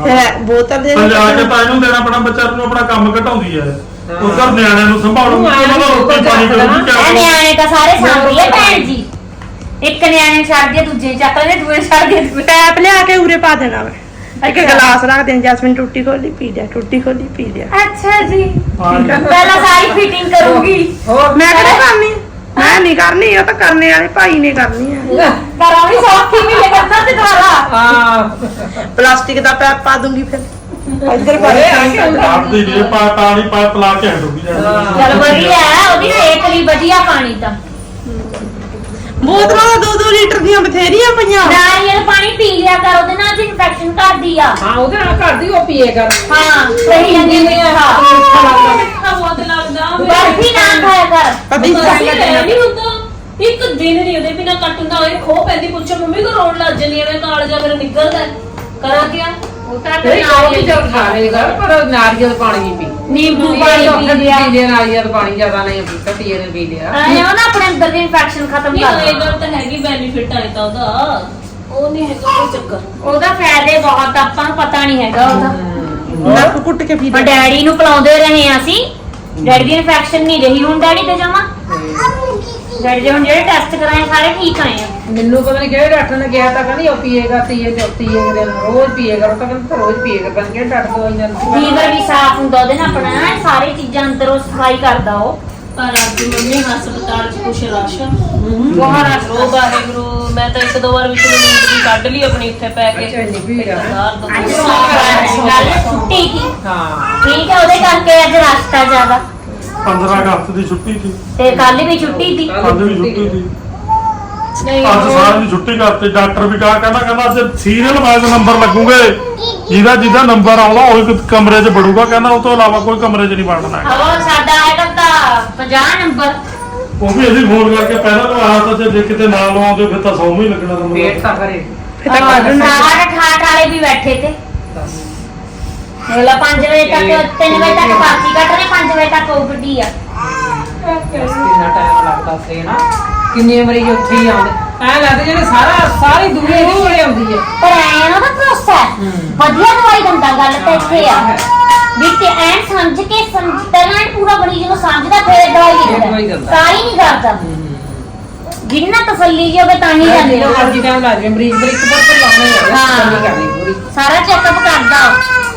ਫਿਰ ਬੋਤਲ ਦੇ ਲਿਆ ਕੇ ਤਾਂ ਇਹਨੂੰ ਦੇਣਾ ਆਪਣਾ ਬੱਚਾ ਨੂੰ ਆਪਣਾ ਕੰਮ ਘਟਾਉਂਦੀ ਹੈ। ਉਧਰ ਨਿਆਣਿਆਂ ਨੂੰ ਸੰਭਾਲੂ ਉਹਨਾਂ ਦਾ ਰੋਟੀ ਪਾਣੀ ਕਰੂਗੀ ਇਹ ਕਿਆ ਨਿਆਣੇ ਤਾਂ ਸਾਰੇ ਸਾਂਭੀ ਆ ਭੈਣ ਜੀ। ਇੱਕ ਨਿਆਣੇ ਨੂੰ ਛੱਡ ਦੇ ਦੂਜੇ ਨੂੰ ਚੱਕ ਲੈਂਦੇ ਦੂਏ ਨੂੰ ਛੱਡ ਦੇ ਦੂਏ ਪੈਪ ਲਿਆ ਕੇ ਉਰੇ ਪਾ ਦੇਣਾ ਵਾ। ਇੱਕ ਗਲਾਸ ਰੱਖ ਦੇਣਾ ਜੈਸਮੀਨ ਟੁੱਟੀ ਖੋਲੀ ਪੀ ਲਿਆ ਟੁੱਟੀ ਖੋਲੀ ਪੀ ਲਿਆ। ਅੱਛਾ ਜੀ। ਪਹਿਲਾਂ ਸਾਰੀ ਫਿਟਿੰਗ ਕਰੂਗੀ। ਹੋਰ। ਮੈਂ ਕਿਹੜਾ ਕਰਨੀ? ਮੈਂ ਨਹੀਂ ਕਰਨੀ ਉਹ ਤਾਂ ਕਰਨੇ ਵਾਲੇ ਭਾਈ ਨੇ ਕਰਨੀ ਆ। ਕਰਾਂ ਵੀ ਸੌਖੀ ਮਿਲੇ ਕਰਦਾ ਤੇ ਦੁਆਰਾ ਹਾਂ। ਪਲਾਸਟਿਕ ਦਾ ਪੈਪ ਪਾ ਦੂੰਗੀ ਫਿਰ। ਇੱਧਰ ਪਾ ਦੇ ਆਪ ਦੀ ਜੇ ਪਾ ਪਾਣੀ ਪਾ ਪਲਾ ਕੇ ਹਟੂਗੀ ਜਾਣੀ ਚਲ ਵਧੀਆ ਹੈ, ਉਹਦੀ ਸਿਹਤ ਲਈ ਵਧੀਆ ਪਾਣੀ ਤਾਂ। ਬੋਤਲਾਂ ਦਾ 2-2 ਲੀਟਰ ਦੀਆਂ ਬਥੇਰੀਆਂ ਪਈਆਂ। ਨਾਰੀਅਲ ਪਾਣੀ ਪੀ ਲਿਆ ਕਰ ਉਹਦੇ ਨਾਲ ਇਨਫੈਕਸ਼ਨ ਕਰਦੀ ਆ। ਹਾਂ ਉਹਦੇ ਨਾਲ ਘਰ ਦੀ ਉਹ ਪੀਏ ਕਰ। ਹਾਂ ਸਹੀ ਜਾਂਦੀ ਮਿੱਠਾ ਬਹੁਤ ਲੱਗਦਾ ਬਰਫੀ ਨਾ ਖਾਇਆ ਕਰ। ਕਦੀ ਅਸੀਂ ਨਹੀਂ ਹੁੰਦਾ ਇੱਕ ਦਿਨ ਨਹੀਂ ਉਹਦੇ ਬਿਨਾ ਕੱਟਦਾ ਹੋਏ ਖੋ ਪੈਂਦੀ ਪੁੱਛੋ ਮੰਮੀ ਕੋ ਰੋਣ ਲੱਗ ਜੰਨੀ ਐਵੇਂ ਕਾਲਜਾ ਮੇਰਾ ਨਿਕਲਦਾ। ਹੈ। ਕਰਾਂ ਕੀ ਉਹ ਤਾਂ ਪਰ ਨਾਰੀਅਲ ਪਾਣੀ ਨਹੀਂ ਪੀ ਨਿੰਬੂ ਪਾਣੀ ਪੀ ਲਿਆ ਪੀ ਲਿਆ ਨਾਰੀਅਲ ਪਾਣੀ ਜ਼ਿਆਦਾ ਨਹੀਂ ਪੀਤਾ ਤੀਏ ਨੇ ਪੀ ਲਿਆ ਐਂ ਉਹ ਨਾ ਆਪਣੇ ਅੰਦਰ ਦੀ ਇਨਫੈਕਸ਼ਨ ਖਤਮ ਨਹੀਂ ਕਰ ਇਹ ਗੱਲ ਤਾਂ ਹੈਗੀ ਬੈਨੀਫਿਟ ਆਏ ਤਾਂ ਉਹਦਾ। ਉਹ ਨਹੀਂ ਹੈਗਾ ਕੋਈ ਚੱਕਰ। ਉਹਦਾ ਫਾਇਦੇ ਬਹੁਤ ਆਪਾਂ ਨੂੰ ਪਤਾ ਨਹੀਂ ਹੈਗਾ ਉਹਦਾ। ਨੱਕ ਕੁੱਟ ਕੇ ਪੀ ਪਰ ਲਿਆ ਡੈਡੀ ਨੂੰ ਪਿਲਾਉਂਦੇ ਰਹੇ ਆ ਅਸੀਂ। ਡੈਡੀ ਦੀ ਇਨਫੈਕਸ਼ਨ ਨਹੀਂ ਰਹੀ ਹੁਣ ਡੈਡੀ ਤੇ ਜਮਾ। ਡੈਡੀ ਦੇ ਹੁਣ ਜਿਹੜੇ ਟੈਸਟ ਕਰਾਏ ਸਾਰੇ ਠੀਕ ਆਏ ਆ। ਮੈਨੂੰ ਪਤਾ ਨਹੀਂ ਕਿਹੜੇ ਡਾਕਟਰ ਨੇ ਕਿਹਾ ਤਾਂ ਕਹਿੰਦੀ ਉਹ ਪੀਏਗਾ ਤੀਏ ਚੌਥੀ ਇਹ ਦਿਨ ਰੋਜ਼ ਪੀਏਗਾ ਉਹ ਤਾਂ ਕਹਿੰਦਾ ਰੋਜ਼ ਪੀਏਗਾ ਪਤਾ ਨੀ ਕਿਹੜੇ ਡਾਕਟਰ ਦਵਾਈ ਨਾਲ ਲੀਵਰ ਵੀ ਸਾਫ਼ ਹੁੰਦਾ ਉਹਦੇ ਨਾਲ ਆਪਣਾ ਐਨ ਸਾਰੀ ਚੀਜ਼ਾਂ ਅੰਦਰੋਂ ਸਫ਼ਾਈ ਕਰਦਾ ਉਹ। ਪਰ ਅੱਜ ਮੰਮੀ ਹਸਪਤਾਲ ਚ ਕੁਛ ਰਸ਼ ਬਹੁਤ ਰਸ਼ ਉਹ ਵਾਹਿਗੁਰੂ ਮੈਂ ਤਾਂ ਇੱਕ ਦੋ ਵਾਰ ਵਿੱਚ ਨੂੰ ਨੀਂਦ ਵੀ ਕੱਢ ਲਈ ਆਪਣੀ ਇੱਥੇ ਪੈ ਕੇ। ਅੱਛਾ, ਇੰਨੀ ਭੀੜ ਆ। ਬਾਹਰ ਤੋਂ ਅੱਜ ਬਹੁਤ ਸੋਮਵਾਰ ਕੱਲ ਛੁੱਟੀ ਸੀ। ਹਾਂ। ਠੀਕ ਹੈ ਉਹਦੇ ਕਰਕੇ ਅੱਜ ਰਸਤਾ ਜ਼ਿਆਦਾ। 15 ਅਗਸਤ ਦੀ ਛੁੱਟੀ ਸੀ। ਤੇ ਕੱਲ ਵੀ ਛੁੱਟੀ ਸੀ? ਅੱਜ ਵੀ ਛੁੱਟੀ ਸੀ। ਨਹੀਂ ਅੱਜ ਸਾਰਿਆਂ ਦੀ ਛੁੱਟੀ ਕਰਤੀ। ਡਾਕਟਰ ਵੀ ਕਹਾ ਕਹਿੰਦਾ ਕਹਿੰਦਾ ਅੱਜ ਸੀਰੀਅਲ ਵਾਈਜ਼ ਨੰਬਰ ਲੱਗੂਗੇ ਜਿਹਦਾ ਜਿਹਦਾ ਨੰਬਰ ਆਉਂਦਾ ਉਹ ਕਮਰੇ 'ਚ ਵੜੂਗਾ। ਕਹਿੰਦਾ ਉਹ ਤੋਂ ਇਲਾਵਾ ਕੋਈ ਕਮਰੇ 'ਚ ਨਹੀਂ ਵੜਨਾ ਹੈਗਾ। ਹੋਰ ਸਾਡਾ ਆਇਆ ਤਾਂ 50 ਨੰਬਰ ਉਹ ਵੀ ਅਸੀਂ ਫੋਨ ਕਰਕੇ ਪਹਿਲਾਂ ਤਾਂ ਆਹ ਤਾਂ ਜੇ ਕਿਤੇ ਨਾ ਲਵਾਉਂਦੇ ਫਿਰ ਤਾਂ 100 ਹੀ ਲੱਗਣਾ ਤੁਹਾਨੂੰ ਵੇਟ ਤਾਂ ਕਰੇ ਫਿਰ ਤਾਂ ਸਾਰਾ ਠਾਠ ਵਾਲੇ ਵੀ ਬੈਠੇ ਤੇ। ਅਗਲਾ 5 ਵਜੇ ਤੱਕ 3 ਵਜੇ ਤੱਕ ਪਾਰਟੀ ਕੱਢਣੇ 5 ਵਜੇ ਤੱਕ ਉਹ ਗੱਡੀ ਆ। ਕਿੰਨਾ ਟਾਈਮ ਲੱਗਦਾ ਸੀ ਨਾ ਕਿੰਨੇ ਮਰੀਜ਼ ਉੱਥੇ ਹੀ ਆਉਂਦੇ। ਐ ਲੱਗਦਾ ਜਿਹੜੇ ਸਾਰਾ ਸਾਰੀ ਦੁਨੀਆ ਇਹਦੇ ਕੋਲੇ ਆਉਂਦੀ ਹੈ। ਪਰ ਐ ਨਾ ਭਰੋਸਾ ਹੈ। ਵਧੀਆ ਦਵਾਈ ਦਿੰਦਾ ਗੱਲ ਤਾਂ ਇੱਥੇ ਆ। ਵੀ ਤੇ ਐਨ ਸਮਝ ਕੇ ਸਮਝ ਪਹਿਲਾਂ ਐਨ ਪੂਰਾ ਮਰੀਜ਼ ਨੂੰ ਸਮਝਦਾ ਫਿਰ ਦਵਾਈ ਫਿਰ ਦਵਾਈ ਦਿੰਦਾ ਦਿੰਦਾ। ਸਾਰੀ ਨਹੀਂ ਕਰਦਾ ਜਿੰਨਾ ਤਸੱਲੀ ਜੋਗੇ ਤਾਂ ਹੀ ਜਾਂਦੇ ਜਦੋਂ ਲੋਕ। ਮਰਜ਼ੀ ਟਾਈਮ ਲੱਗ ਜਾਵੇ ਮਰੀਜ਼ ਪਰ ਇੱਕ ਵਾਰ ਤਾਂ ਲਾਉਣਾ ਹੀ। ਹੈ ਹਾਂ। ਕਰਨੀ ਪੂਰੀ। ਸਾਰਾ ਚੈੱਕਅਪ ਕਰਦਾ ਉਹ।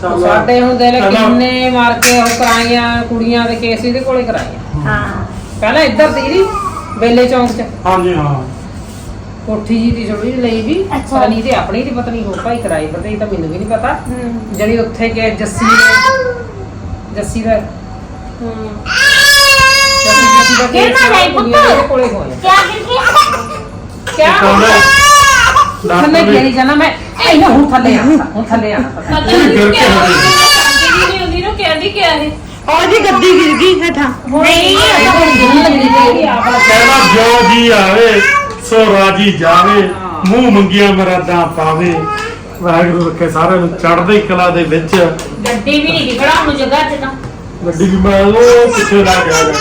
ਸਾਡੇ ਹੁੰਦੇ ਨੇ ਪਹਿਲਾਂ- ਕਿੰਨੇ ਮਾਰ ਕੇ ਉਹ ਕਰਾਈਆਂ ਕੁੜੀਆਂ ਦੇ ਕੇਸ ਇਹਦੇ ਕੋਲੇ ਕਰਾਈਆਂ। ਹਾਂ। ਪਹਿਲਾਂ ਇੱਧਰ ਸੀ ਜੀ ਬੇਲੇ ਚੌਂਕ 'ਚ। ਹਾਂਜੀ ਹਾਂ। ਕੋਠੀ ਜੀ ਦੀ ਜਿਹੀ ਲਈ ਵੀ ਅੱਛਾ। ਪਤਾ ਨਹੀਂ ਤੇ ਆਪਣੀ ਦੀ ਪਤਾ ਨਹੀਂ ਹੋ ਭਾਈ ਕਰਾਈ ਪਤਾ ਇਹ ਤਾਂ ਮੈਨੂੰ ਵੀ ਨਹੀਂ ਪਤਾ। ਜਿਹੜੀ ਉੱਥੇ ਕੇ ਜੱਸੀ ਜੱਸੀ ਦਾ ਹੂੰ ਜੱਸੀ ਜੱਸੀ ਦਾ ਕਿਹੜਾ case ਹੈ ਕੁੜੀਆਂ ਪੁੱਤ? ਦੇ ਕੋਲੇ ਹੋਇਆ। ਕਿਆ ਗਿਰ ਗਿਆ ਕਿਆ ਕਹਿੰਦਾ ਥੱਲੇ ਡਾਕਟਰ ਕਿਹੜੀ ਜਾਣਾ ਮੈਂ ਇਹ ਨਾ ਹੁਣ ਥੱਲੇ ਆ ਹੁਣ ਥੱਲੇ ਆ। ਪਤਾ ਨਹੀਂ ਗਿਰ ਕਿਆ ਕੇ ਹੋ ਗਈ। ਸਮਝਦੀ ਨਹੀਂ ਹੁੰਦੀ ਨੂੰ ਕਹਿੰਦੀ ਕਿਆ ਇਹ ਉਹ ਜੀ ਗੱਦੀ ਗਿਰ ਗਈ ਹੇਠਾਂ। ਨਹੀਂ ਕਹਿੰਦਾ ਜੋ ਜੀ ਆਵੇ ਸੋ ਰਾਜੀ ਜਾਵੇ ਮੂੰਹ ਮੰਗੀਆਂ ਮਰਾਦਾਂ ਪਾਵੇ। ਵਾਹਿਗੁਰੂ ਰੱਖੇ ਸਾਰਿਆਂ ਨੂੰ ਚੜ੍ਹਦੀ ਕਲਾ ਦੇ ਵਿੱਚ। ਗੱਡੀ ਵੀ ਨਹੀਂ ਦਿਖੜਾ ਨੂੰ ਜਗ੍ਹਾ ਤੇ ਤਾਂ। ਗੱਡੀ ਵੀ ਮੈਂ ਉਹ ਪਿੱਛੇ ਲਾ ਕੇ ਆ ਗਿਆ।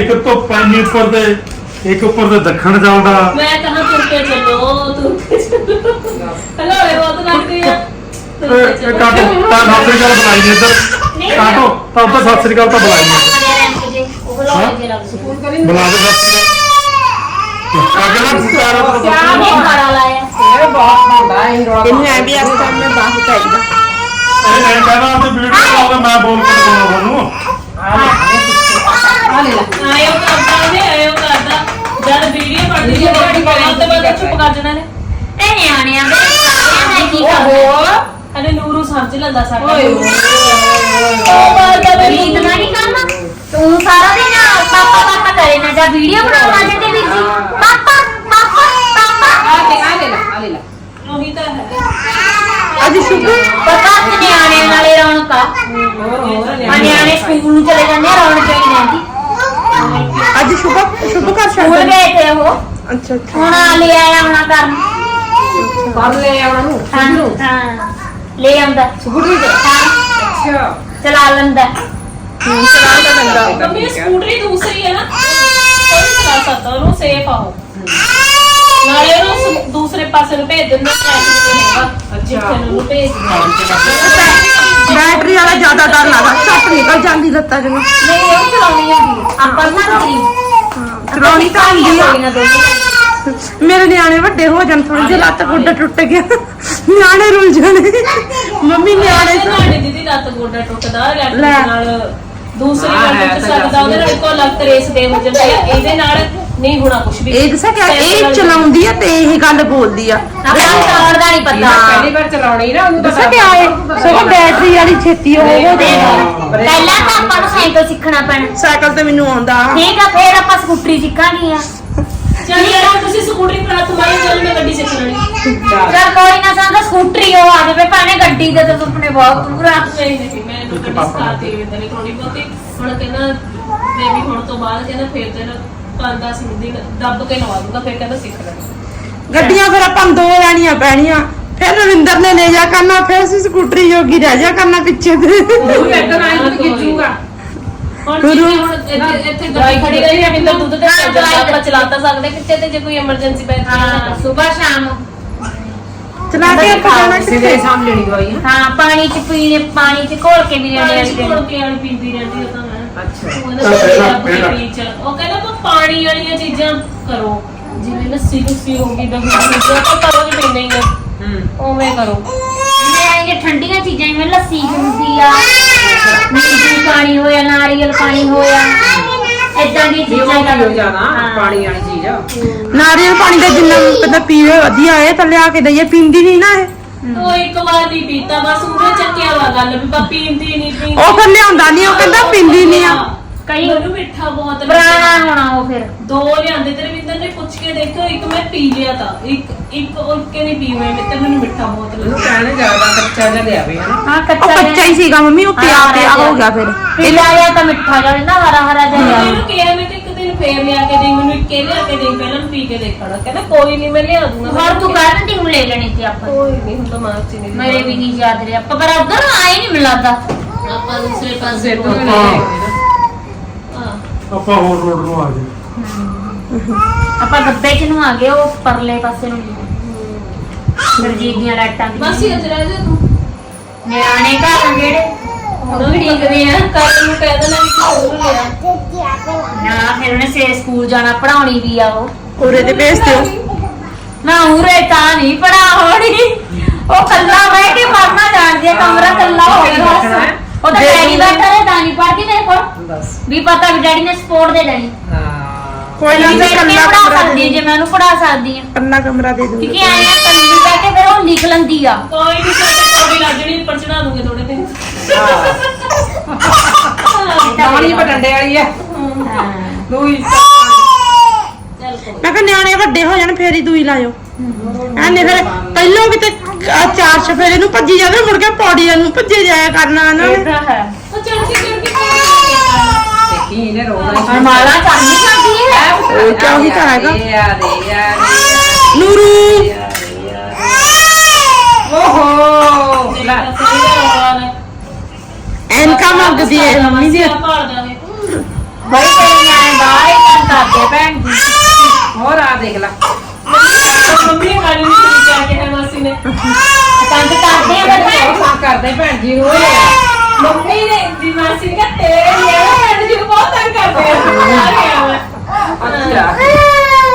ਇੱਕ ਤੋਂ ਪੈਨੀ ਉੱਪਰ ਤੇ ਇੱਕ ਉੱਪਰ ਤੇ ਦੱਖਣ ਚੱਲਦਾ। ਮੈਂ ਕਹਾਂ ਤੁਰ ਕੇ ਚੱਲੋ ਤੁਰ ਕੇ ਚੱਲੋ ਹਲੋ ਇਹ ਬਹੁਤ ਲੱਗਦੀ ਆ ਇਹ। ਕਾਟੋ ਤਾਂ ਸਤਿ ਸ੍ਰੀ ਅਕਾਲ ਬੁਲਾਈ ਨੇ ਇੱਧਰ। ਕਾਟੋ ਤਾਂ ਉੱਧਰ ਸਤਿ ਸ੍ਰੀ ਅਕਾਲ ਤਾਂ ਬੁਲਾਈ ਨੇ। ਉਹ ਲੋਕ ਜੇ ਲੱਗ ਸਕੂਲ ਬੁਲਾ ਦੇ ਸਤਿ ਸ੍ਰੀ ਅਕਾਲ ਅਗਲਾ ਪੁਕਾਰਾ ਤਾਂ ਕਿਆ ਨੇ ਖਾੜਾ ਲਾਇਆ? ਇਹ ਬਹੁਤ ਹੁੰਦਾ ਇਹ ਰੋਲਾ ਇਹਨੂੰ ਐ ਵੀ ਟਾਈਮ ਮੈਂ ਬਾਹਰ ਚਾਹੀਦਾ ਇਹ ਨਹੀਂ ਕਹਿੰਦਾ ਉਹਦੀ ਵੀਡੀਓ ਲਾਉਂਦਾ ਮੈਂ ਬੋਲ ਕੇ ਬੋਲਦਾ ਤੁਹਾਨੂੰ। ਆ ਲੈ ਲੈ ਆਇਓ ਕਰਦਾ ਉਹਨੇ ਆਇਓ ਕਰਦਾ ਜਦ ਵੀਡੀਓ ਬਣਦੀ ਹੈ ਤੁਹਾਡੀ ਕੋਲ ਤੇ ਬਾਅਦ ਚੁੱਪ ਕਰ ਜਣਾ ਨੇ ਇਹ ਨਿਆਣਿਆਂ ਦੇ ਸਾਰਿਆਂ ਦਾ ਕੀ ਕਰਦੇ ਓਹੋ ਅਰੇ ਨੂਰੂ ਸਮਝ ਲੈਂਦਾ ਸਾਡਾ ਓਏ ਉਹ ਬਾਦਾ ਰੀਤ ਨਾ ਨਹੀਂ ਕਰਨਾ ਤੂੰ ਸਾਰਾ ਦਿਨ ਪਾਪਾ ਪਾਪਾ ਕਰੇ ਨਾ ਜਾਂ ਵੀਡੀਓ ਬਣਾਉਣਾ ਜੇ ਤੇ ਵੀਰ ਜੀ ਪਾਪਾ ਪਾਪਾ ਪਾਪਾ ਆ ਲੈ ਆ ਲੈ ਲੈ ਆ ਲੈ ਲੈ ਉਹੀ ਤਾਂ ਹੈ ਅੱਜ ਸ਼ੁਭ ਪਤਾ ਕਿ ਨਿਆਣਿਆਂ ਨਾਲੇ ਰੌਣਕ ਆ ਹੋਰ ਹੋਰ ਆ ਨਿਆਣੇ ਸਕੂਲ ਨੂੰ ਚਲੇ ਜਾਂਦੇ ਆ ਰੌਣਕ ਹੀ ਰਹਿੰਦੀ ਅੱਜ ਸ਼ੁਭ ਸ਼ੁਭ ਕਰ ਸਕੂਲ ਛੱਡ ਗਏ ਤੇ ਉਹ। ਅੱਛਾ ਅੱਛਾ। ਹੁਣ ਆ ਲੈ ਆਇਆ ਹੁਣਾ ਕਰਨ। ਕਰ ਲੈ ਉਹਨਾਂ ਨੂੰ ਹਾਂ ਹਾਂ। ਲੈ ਆਉਂਦਾ। ਸਕੂਟਰੀ ਤੇ ਹਾਂ। ਅੱਛਾ। ਚਲਾ ਲੈਂਦਾ। ਚਲਾਉਣ ਦਾ ਬੰਦਾ ਮੰਮੀ ਸਕੂਟਰੀ ਦੂਸਰੀ ਹੈ ਨਾ। ਉਹ ਵੀ ਚਲਾ ਸਕਦਾ ਉਹਨੂੰ ਸੇਫ ਆ ਉਹ। ਨਾਲੇ ਉਹਨੂੰ ਦੂਸਰੇ ਪਾਸੇ ਨੂੰ ਭੇਜ ਦਿੰਦਾ ਟ੍ਰੈਫਿਕ ਤੇ ਹੈਗਾ। ਜਿੱਥੇ ਨੂੰ ਉਹਨੂੰ ਭੇਜ ਦਿੰਦਾ। ਬੈਟਰੀ ਵਾਲਾ ਜ਼ਿਆਦਾ ਡਰ ਲੱਗਦਾ। ਛੱਟ ਨਿਕਲ ਜਾਂਦੀ ਲੱਤਾਂ ਜਮਾ ਨਹੀਂ ਉਹ ਚਲਾਉਣੀ ਹੁੰਦੀ ਆ ਆਪਾਂ ਨਾ ਕਰੀ ਚਲਾਉਣੀ ਤਾਂ ਆਉਂਦੀ ਆ। ਕੋਈ ਨਾ ਦੋਨੇ। ਮੇਰੇ ਨਿਆਣੇ ਵੱਡੇ ਹੋ ਜਾਣ ਥੋੜੀ ਜਿਹੀ ਲੱਤ ਗੋਡਾ ਟੁੱਟ ਗਿਆ। ਨਿਆਣੇ ਰੁੱਲ ਜਾਣੇ। ਮੰਮੀ ਨਿਆਣੇ ਤੇ ਤੁਹਾਡੀ ਦੀਦੀ ਲੱਤ ਗੋਡਾ ਟੁੱਟਦਾ ਲੈ। ਨਾਲ ਦੂਸਰੀ ਹਾਂ, ਨਾਲ ਹੈ ਟੁੱਟ ਤਾਂ ਸਕਦਾ ਉਹਦੇ ਨਾਲ ਕੋ ਲੱਤ ਰੇਸ ਦੇ ਹੋ ਜਾਂਦੀ ਹੈ ਇਹਦੇ ਨਾਲ ਨਹੀਂ ਹੋਣਾ ਕੁਝ ਵੀ। ਇਹ ਦੱਸਾਂ ਕਿ ਇਹ ਚਲਾਉਂਦੀ ਆ ਤੇ ਇਹ ਗੱਲ ਬੋਲਦੀ ਆ। ਆਪਾਂ ਨੂੰ ਚਲਾਉਣ ਦਾ ਨਹੀਂ ਪਤਾ। ਪਹਿਲੀ ਵਾਰ ਚਲਾਉਣੀ ਨਾ ਉਹਨੂੰ ਦੱਸਾਂ ਕਿ ਆਏ ਸਗੋਂ ਬੈਟਰੀ ਵਾਲੀ ਛੇਤੀ ਉਹ ਪਹਿਲਾਂ ਤਾਂ ਆਪਾਂ ਨੂੰ ਸਾਈਕਲ ਸਿੱਖਣਾ ਪੈਣਾ। ਸਾਈਕਲ ਤੇ ਮੈਨੂੰ ਆਉਂਦਾ। ਠੀਕ ਆ ਫੇਰ ਆਪਾਂ ਸਕੂਟਰੀ ਸਿੱਖਾਂਗੇ ਆ। ਚਲ ਯਾਰ ਤੁਸੀਂ ਸਕੂਟਰੀ ਪਰ ਤੁਹਾਡੀ ਚੱਲ ਮੈਂ ਗੱਡੀ ਸਿੱਖ ਲੈਣੀ। ਚਲ ਕੋਈ ਨਾ ਸੰਗ ਸਕੂਟਰੀ ਉਹ ਆ ਜਾਵੇ ਭਾਵੇਂ ਗੱਡੀ ਦੇ ਤੇ ਸੁਪਨੇ ਬਹੁਤ ਪੂਰਾ ਨਹੀਂ ਨਹੀਂ ਮੈਂ ਗੱਡੀ ਸਿਖਾ ਦੇ। ਦਿੰਦੇ ਥੋੜੀ ਬਹੁਤੀ। ਹੁਣ ਕਹਿੰਦਾ ਬੇਬੀ ਹੁਣ ਤੋਂ ਬਾਅਦ ਕਹਿੰਦਾ ਫੇਰ ਤੇ 5-10 ਦਿਨ ਦੱਬ ਕੇ ਲਵਾ ਦੂੰਗਾ ਫੇਰ ਕਹਿੰਦਾ ਸਿੱਖ ਲੈਣੀ। ਗੱਡੀਆਂ ਫਿਰ ਆਪਾਂ ਨੂੰ ਦੋ ਲੈਣੀਆਂ ਪੈਣੀਆਂ। ਫਿਰ ਰਵਿੰਦਰ ਨੇ ਲੈ ਜਾ ਕਰਨਾ ਫਿਰ ਅਸੀਂ ਸਕੂਟਰੀ ਜੋਗੀ ਰਹਿ ਜਾ ਕਰਨਾ ਪਿੱਛੇ ਤੇ। ਉਹ ਵੀ ਇੱਧਰ ਆਈ ਨੂੰ ਖਿੱਚੂਗਾ। ਹੁਣ ਜਿਵੇਂ ਹੁਣ ਇੱਥੇ ਇੱਥੇ ਗੱਡੀ ਖੜੀ ਰਹੀ ਹੈ ਬਿੰਦਰ ਦੁੱਧ ਤੇ ਹਾਂ, ਚੱਲ ਜਾਂਦਾ ਦਵਾਈ ਆਪਾਂ ਚਲਾ ਤਾਂ ਸਕਦੇ ਕਿਤੇ ਤੇ ਜੇ ਕੋਈ ਐਮਰਜੈਂਸੀ ਪੈ ਹਾਂ ਜਾਂਦੀ ਸਵੇਰ ਸ਼ਾਮ ਚਲਾ ਕੇ ਆਪਾਂ ਜਾਣਾ ਕਿਸੇ ਦੇ ਕਿੱਥੇ? ਸਾਹਮਣੇ ਲੈਣੀ ਦਵਾਈ ਹੈ। ਹਾਂ ਪਾਣੀ ਚ ਪੀਣੇ ਪਾਣੀ ਚ ਘੋਲ ਕੇ ਵੀ ਲੈਣੇ ਪਾਣੀ ਵਾਲੀ ਚ ਘੋਲ ਕੇ ਵਾਲੀ ਪੀਂਦੀ ਰਹਿੰਦੀ ਉਹ ਤਾਂ। ਅੱਛਾ। ਉਹ ਕਹਿੰਦਾ ਪਾਣੀ ਵਾਲੀਆਂ ਚੀਜ਼ਾਂ ਕਰੋ। ਜਿਵੇਂ ਲੱਸੀ ਲੁੱਸੀ ਹੋ ਗਈ ਦਹੀਂ ਹੋ ਗਈ ਆਪਾਂ ਕਰੋ ਵੀ ਪੀਂਦੇ ਹੀ ਆ। ਹੂੰ। ਉਵੇਂ ਕਰੋ। ਜਿਵੇਂ ਇਹ ਠੰਡੀਆਂ ਚੀਜ਼ਾਂ ਜਿਵੇਂ ਲੱਸੀ ਹੁੰਦੀ ਆ ਨਿੰਬੂ ਪਾਣੀ ਹੋਇਆ ਨਾਰੀਅਲ ਪਾਣੀ ਹੋਇਆ ਏਦਾਂ ਦੀ ਵੀ ਉਹ ਚੀਜ਼ਾਂ ਕੀ ਹੋ ਜਾਣਾ ਹਾਂ। ਪਾਣੀ ਵਾਲੀ ਚੀਜ਼ ਨਾਰੀਅਲ ਪਾਣੀ ਦਾ ਜਿੰਨਾ ਪਤਾ ਪੀਵੇ ਵਧੀਆ ਹੈ ਤਾਂ ਲਿਆ ਕੇ ਦਈਏ। ਪੀਂਦੀ ਨਹੀਂ ਨਾ ਇਹ। ਉਹ ਇੱਕ ਵਾਰ ਨਹੀਂ ਪੀਤਾ ਬਸ ਉਹਨੇ ਚੱਕਿਆ ਵਾ ਗੱਲ ਵੀ ਬਾ ਪੀਂਦੀ ਨਹੀਂ ਪੀਂਦੀ ਉਹ ਫਿਰ ਲਿਆਉਂਦਾ ਨਹੀਂ ਉਹ ਕਹਿੰਦਾ ਪੀਂਦੀ ਨਹੀਂ ਆ। ਕਈ ਮੈਨੂੰ ਮਿੱਠਾ ਬਹੁਤ ਪੁਰਾਣਾ ਹੋਣਾ ਉਹ ਫਿਰ। ਦੋ ਲਿਆਂਦੇ ਤੇ ਰਵਿੰਦਰ ਨੇ ਪੁੱਛ ਕੇ ਦੇਖੋ ਇੱਕ ਮੈਂ ਪੀ ਲਿਆ ਤਾਂ ਇੱਕ ਇੱਕ ਉਲਕੇ ਨਹੀਂ ਪੀ ਹੋਏ ਤੇ ਮੈਨੂੰ ਮਿੱਠਾ ਬਹੁਤ ਉਹਨੂੰ ਲੱਗਦਾ ਕਹਿਣੇ ਜ਼ਿਆਦਾ ਕੱਚਾ ਜਿਹਾ ਲਿਆ ਵੀ ਹਨਾ ਹਾਂ ਉਹ ਕੱਚਾ ਕੱਚਾ ਹੀ ਸੀਗਾ ਮੰਮੀ ਉਹ ਪਿਆ ਪਿਆ ਹੋ ਗਿਆ ਫਿਰ। ਪਿਲਾ ਲਿਆ ਤਾਂ ਮਿੱਠਾ ਜਿਹਾ ਨਾ ਹਰਾ ਹਰਾ ਜਿਹਾ ਕਿਹਾ ਮੈਂ ਕਿ ਦਿਨ ਫੇਰ ਲਿਆ ਕੇ ਦੇ ਮੈਨੂੰ ਇੱਕੇ ਲਿਆ ਕੇ ਦੇ ਪਹਿਲਾਂ ਪੀ ਕੇ ਦੇਖਣਾ। ਕਹਿੰਦਾ ਕੋਈ ਨਹੀਂ ਮੈਂ ਲਿਆ ਦੂੰਗਾ। ਹੋਰ ਤੂੰ ਕਹਿ ਦਿੰਦੀ ਹੁਣ ਲੈ ਲੈਣੀ ਸੀ ਆਪਾਂ। ਕੋਈ ਨਹੀਂ ਹੁਣ ਤਾਂ ਮਾਰਚ ਨਹੀਂ ਮੇਰੇ ਵੀ ਨਹੀਂ ਯਾਦ ਰਿਹਾ। ਆਪਾਂ ਪਰ ਉਧਰ ਆਏ ਨਹੀਂ ਮਿਲਦਾ ਆਪਾਂ ਦੂਸਰੇ ਪਾਸੇ ਤੋਂ ਆਪਾਂ ਹੋਰ ਰੋਡ ਨੂੰ ਆ ਗਏ। ਆਪਾਂ ਗੱਬੇ ਚ ਨੂੰ ਆ ਗਏ ਉਹ ਪਰਲੇ ਪਾਸੇ ਨੂੰ ਗਰਜੀਤ ਦੀਆਂ ਲਾਈਟਾਂ ਦੀ ਬਸ ਹੀ ਅੱਜ ਰਹਿ ਜਾ ਤੂੰ। ਨਿਆਣੇ ਘਰ ਆ ਜਿਹੜੇ। ਹੁਣ ਵੀ ਦੇਖਦੇ ਆ ਕੱਲ ਨੂੰ ਕਹਿ ਦੇਣਾ ਵੀ ਤੂੰ ਲਿਆ ਨਾ ਫਿਰ ਉਹਨੇ ਸੇ ਸਕੂਲ ਜਾਣਾ ਪੜਾਉਣੀ ਵੀ ਆ ਉਹ। ਉਰੇ ਤੇ ਭੇਜ ਦਿਓ। ਨਾ ਉਰੇ ਤਾਂ ਨਹੀਂ ਪੜਾ ਹੋਣੀ ਉਹ ਕੱਲਾ ਬਹਿ ਕੇ ਪੜਨਾ ਜਾਣਦੀ ਆ ਕਮਰਾ ਕੱਲਾ ਹੋ ਗਿਆ ਬਸ। ਉਹ ਤਾਂ ਡੈਡੀ ਬੈਠਾ ਹੈ ਤਾਂ ਨਹੀਂ ਪੜਦੀ ਮੇਰੇ ਕੋਲ। ਬਸ। ਵੀ ਪਤਾ ਵੀ ਡੈਡੀ ਨੇ ਸਪੋਰਟ ਦੇ ਦੇਣੀ। ਹਾਂ। ਕੋਈ ਨਾ ਤੇ ਕੱਲਾ ਪੜਾ ਕਮਰਾ ਸਕਦੀ ਹਾਂ ਜੇ ਮੈਂ ਉਹਨੂੰ ਪੜਾ ਸਕਦੀ ਹਾਂ ਕੱਲਾ ਕਮਰਾ ਦੇ ਦੂੰਗੀ ਕਿਉਂਕਿ ਆਇਆ ਕੱਲੀ ਬਹਿ ਕੇ ਫਿਰ ਉਹ ਲਿਖ ਲੈਂਦੀ ਆ। ਕੋਈ ਨਹੀਂ ਕੋਈ ਲੱਜਣੀ ਉੱਪਰ ਚੜਾ ਦੂੰਗੇ ਥੋੜੇ ਦਿਨ ਨਾਲੀ ਪਟੰਡੇ ਵਾਲੀ ਆ। ਦੂਈ ਚੱਲ ਕੋਈ ਮੈਂ ਕਿਹਾ ਨਿਆਣੇ ਵੱਡੇ ਹੋ ਜਾਣ ਫੇਰ ਹੀ ਦੂਈ ਲਾਇਓ। ਐਨੇ ਫਿਰ ਪਹਿਲੋਂ ਕਿਤੇ ਚਾਰ ਚਫੇਰੇ ਨੂੰ ਭੱਜੀ ਜਾਵੇ ਮੁੜ ਕੇ ਪੌੜੀਆਂ ਨੂੰ ਭੱਜੇ ਜਾਇਆ ਕਰਨਾ ਨੇ ਉਹ ਚੜ ਕੇ ਚੜ ਕੇ ਇਹਨੇ ਰੋਣਾ ਮਾਲਾ ਚਾਹਨੀ ਕਰਦੀ ਹੈ ਉਹ ਕਿਉਂ ਹੀ ਤਾਂ ਹੈਗਾ। ਨੂਰੂ। ਓਹੋ। ਐਨਕਾ ਮੰਗਦੀ ਹੈ ਮੰਮੀ ਦੀ। ਭਾਲਦਾ ਬਈ ਤੇਰੇ ਨਿਆਣੇ ਬਾਹਰ ਹੀ ਕੰਮ ਕਰਦੇ ਭੈਣ ਜੀ ਹੋਰ ਆ ਦੇਖ ਲੈ ਮੰਮੀ ਨੇ ਗਾਲੀ ਨਹੀਂ ਕੀਤੀ ਕਿਆ ਕਿਹਾ ਮਾਸੀ ਨੇ ਕੰਮ ਕਰਦੇ ਆ ਫਿਰ ਭੈਣ ਉਹ ਕਰਦੇ ਭੈਣ ਜੀ ਨੂੰ ਓਏ ਮੰਮੀ ਨੇ ਦੀ ਮਾਸੀ ਨੇ ਕਿਹਾ ਤੇਰੇ ਨਿਆਣੇ ਭੈਣ ਜੀ ਨੂੰ ਬਹੁਤ ਤੰਗ ਕਰਦੇ ਆ ਆ ਗਿਆ ਵਾ ਅੱਛਾ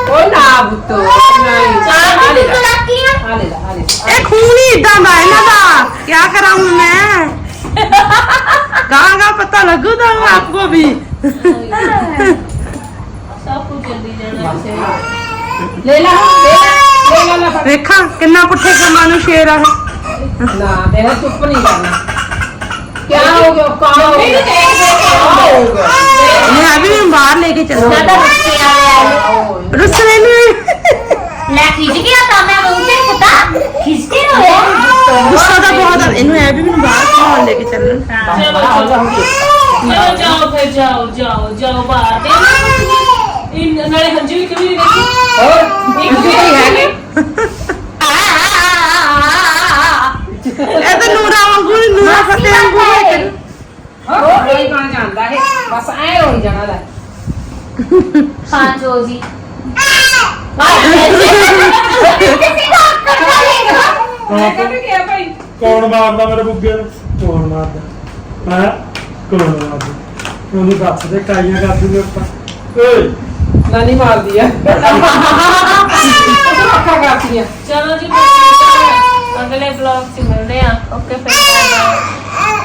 ਓਏ ਨਾ ਬੁੱਤੋ ਨਹੀਂ ਚਾਹ ਆ ਲੈ ਦੀ ਲੈ ਲੱਕੀ ਆ ਆ ਲੈ ਲੈ ਆ ਲੈ ਇਹ ਖੂਨ ਹੀ ਇਦਾਂ ਦਾ ਇਹਨਾਂ ਦਾ ਕੀ ਕਰਾਂ ਹੁਣ ਮੈਂ ਗਾਂਗਾ ਪਤਾ ਲੱਗੂ ਤਾਂ ਆਪਕੋ ਵੀ ਸਭ ਕੁਝ ਜਲਦੀ ਜਾਣਾ ਕਿਸੇ ਲੈ ਲੈ ਲੈ ਲੈ ਲੈ ਲੈ ਫੜ। ਵੇਖਾਂ ਕਿੰਨਾ ਪੁੱਠੇ ਕੰਮਾਂ ਨੂੰ ਸ਼ੇਰ ਆ। ਨਾ ਦੇਖ ਚੁੱਪ ਨਹੀਂ ਕਰਨਾ। ਕੀ ਹੋ ਗਿਆ ਕਾ ਹੋ ਗਿਆ? ਨੇ ਕੇ ਹੋ ਮੈਂ ਵੀ ਇਹਨੂੰ ਬਾਹਰ ਲੈ ਕੇ ਚੱਲਾਂ। ਮੈਂ ਤਾਂ ਰੁੱਸੇ ਵਾਲੇ ਰੁੱਸਣੇ ਨੂੰ। ਲੈ ਖਿੱਚ ਗਿਆ ਤਾਂ ਮੈਂ ਮੂੰਹ ਤੇ ਪਤਾ ਖਿੱਚ ਕੇ ਹੋਇਆ ਗੁੱਸਾ ਤਾਂ ਬਹੁਤ ਆ। ਇਹਨੂੰ ਐ ਵੀ ਮੈਨੂੰ ਬਾਹਰ ਘੁਮਾਉਣ ਲੈ ਕੇ ਚੱਲਣ। ਚਲੋ। ਚਲੋ ਜਾਓ ਫਿਰ ਜਾਓ ਜਾਓ ਜਾਓ ਬਾਹਰ ਦੇ ਇਹ ਨਾਲੇ ਹੰਝੂ ਇੱਕ ਵੀ ਨਹੀਂ ਦੇਖੀ ਹੋਰ ਇੱਕ ਵੀ ਕੋਈ ਹੈ ਨਹੀਂ ਇਹ ਤਾਂ ਨੂਰਾ ਵਾਂਗੂ ਨੀ, ਨੂਰਾ ਫੱਟੇ ਵਾਂਗੂ ਹੈ ਕਿ ਹੋਰ ਕੋਈ ਕੌਣ ਜਾਣਦਾ ਹੈ ਬਸ ਐ ਹੋਈ ਜਾਣਾ ਲੈ। ਪਾਂਚੋ ਜੀ। ਮੈਂ ਕਹਿੰਦੀ ਗਿਆ ਭਾਈ। ਕੌਣ ਮਾਰਦਾ ਮੇਰੇ ਬੁੱਗੇ ਨੂੰ? ਕੌਣ ਮਾਰਦਾ? ਹੈ? ਕੌਣ ਮਾਰਦਾ ਉਹਨੂੰ ਦੱਸ ਦੇ ਕਾਈਆਂ ਕਰਦੀ ਨੇ ਉੱਪਰ ਓਏ। ਨਾਨੀ ਮਾਰਦੀ ਆ। ਅੱਖਾਂ ਕਰਦੀ ਆ। ਚਲੋ ਜੀ ਫਿਰ ਠੀਕ ਆ। ਅਗਲੇ ਬਲੌਗ 'ਚ ਮਿਲਦੇ ਆ। ਓਕੇ ਫਿਰ